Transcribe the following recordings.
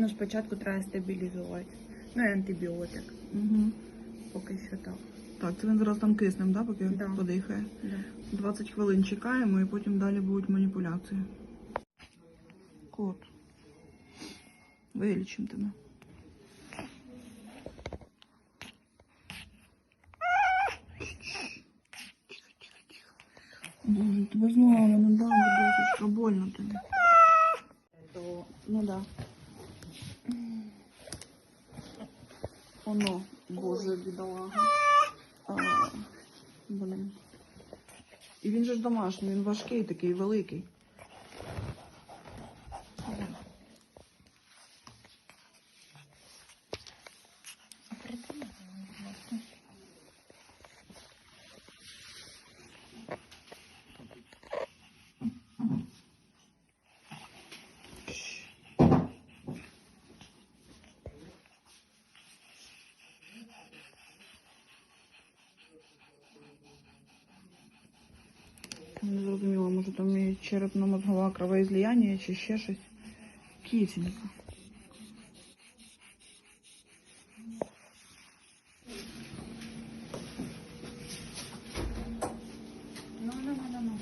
Ну, спочатку треба стабілізувати. Ну і антибіотик. Угу. Поки що так. Так, це він зараз там киснем, да, поки Да. подихає. Да. 20 хвилин чекаємо і потім далі будуть маніпуляції. Кот. Вилічимо тебе. Боже, тебе знову не дам, досочка, больно тобі. То, ну да. Оно, боже, бідолага. А, блін. І він же ж домашній, він важкий такий, великий. Не зрозуміла, може там і черепно-мозгова кровоізлияння чи ще щось. Кисенька. Ну, ну, ну, ну, ну.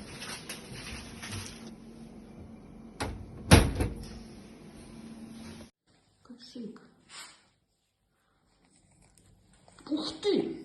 Косик. Ух ти!